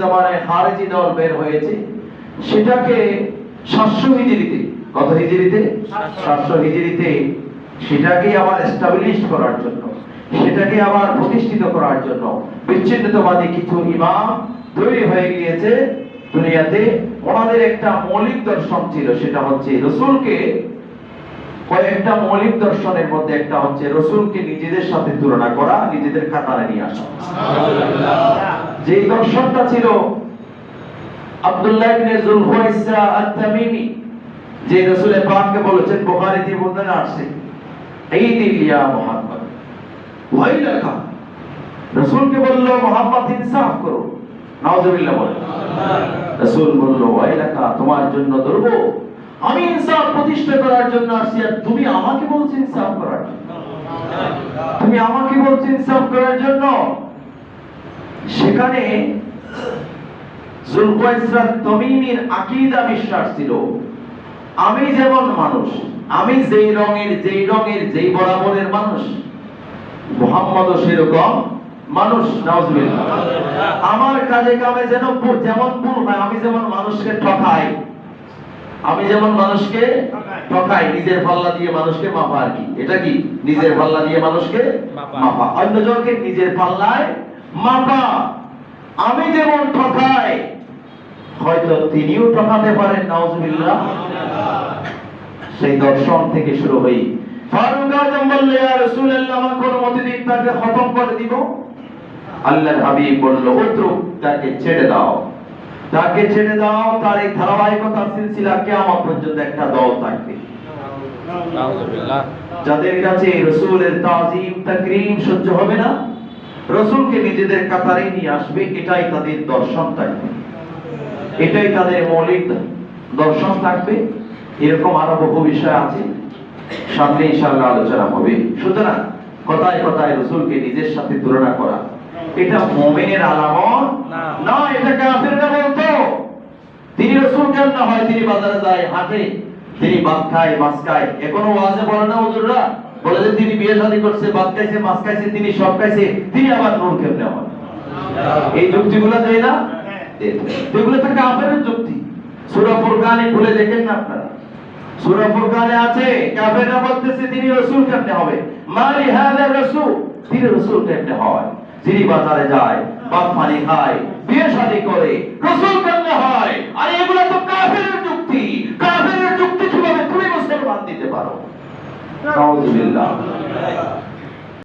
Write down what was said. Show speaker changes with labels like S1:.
S1: জামানায় দল বের হয়েছে, সেটাকে সাতশো হিজড়িতে, কত হিজড়িতে? সাতশো হিজড়িতে সেটাকে আবার এস্টাবলিশ করার জন্য, সেটাকে আবার প্রতিষ্ঠিত করার জন্য বিচ্ছিন্নতাবাদী কিছু ইমাম তৈরি হয়ে গিয়েছে দুনিয়াতে। ওনাদের একটা মৌলিক দর্শন ছিল, সেটা হচ্ছে রসুলকে কয়েকটা মৌলিক দর্শনের মধ্যে একটা হচ্ছে রসুলকে নিজেদের সাথে তুলনা করা নিজেদের কাতারে নিয়ে আসা। যে দর্শনটা ছিল আব্দুল্লাহ ইবনে যুলহুয়াইসা আত-তামিমি যে রাসূলের পাককে বলেছেন বুখারীতে বর্ণনা আসছে দিলিয়া মুহাম্মদ। ওয়াইলাকা রাসূলকে বলল মুহাম্মদ ইনসাফ করো। নাউজুবিল্লাহ বলেন রাসূল বলল ওয়াইলাকা তোমার জন্য ধরবো। আমি ইনসাফ প্রতিষ্ঠা করার জন্য আসছি, আর তুমি আমাকে বলছো ইনসাফ করার তুমি আমাকে বলছো ইনসাফ করার জন্য। সেখানে তমিমির বিশ্বাস ছিল, আমি যেমন মানুষ, আমি যেই রঙের যেই রঙের, যেই বরাবরের মানুষ সেরকম মানুষ, নাউজুবিল্লাহ। আমার কাজে কামে যেন যেমন ভুল হয় আমি যেমন মানুষকে ঠকাই আমি যেমন মানুষকে ঠকাই নিজের পাল্লা দিয়ে মানুষকে মাপা আর কি। এটা কি? নিজের পাল্লা দিয়ে মানুষকে
S2: মাপা।
S1: মাপা। অন্যজনকে নিজের পাল্লায় মাপা। আমি যেমন ঠকাই হয়তো তিনিও ঠকাতে পারেন নাউজুবিল্লাহ। সেই দর্শন থেকে শুরু হই। ফারুক আজম বললে ইয়া রাসূলুল্লাহ আমাকে অনুমতি দিন তাকে খতম করে দিব। আল্লাহর হাবিব বলল উত্রুক তাকে ছেড়ে দাও। তাকে ছেড়ে দাও তার এই ধারাবাহিকতার সিলসিলা কিয়ামত পর্যন্ত একটা দল থাকবে। যাদের কাছে রসুলের তাজিম তাকরিম সহ্য হবে না রসুলকে নিজেদের কাতারে নিয়ে আসবে এটাই তাদের দর্শন থাকবে। এটাই তাদের মৌলিক দর্শন থাকবে। এরকম আরও বহু বিষয় আছে। সামনে ইনশাআল্লাহ আলোচনা হবে। সুতরাং কথায় কথায় রসুলকে নিজের সাথে তুলনা করা এটা মুমিনের আলামত
S2: না।
S1: না এটা কাফিররা বলতো রসুল না হয়, তিনি বাজারে যায় হাটে। তিনি ভাত খায়, মাছ খায়। এখনও ওয়াজে বলে না হুজুররা? বলে যে তিনি বিয়ে শাদী করছে, ভাত খাইছে, মাছ খাইছে, তিনি সব খাইছে, তিনি আবার কেমনে হয়। এই যুক্তিগুলো দেয় না? এগুলো কাফেরের যুক্তি। ফুরকানে খুলে দেখেন না আপনারা। ফুরকানে আছে বলতেছে, তিনি কেমনে হবে? মালি হাদা তিনি কেমনে হয়? যিনি বাজারে যায় বাপ পানি খায়, বিয়ে শাদী করে কেমনে হয়? কাফেরের যুক্তি কীভাবে তুমি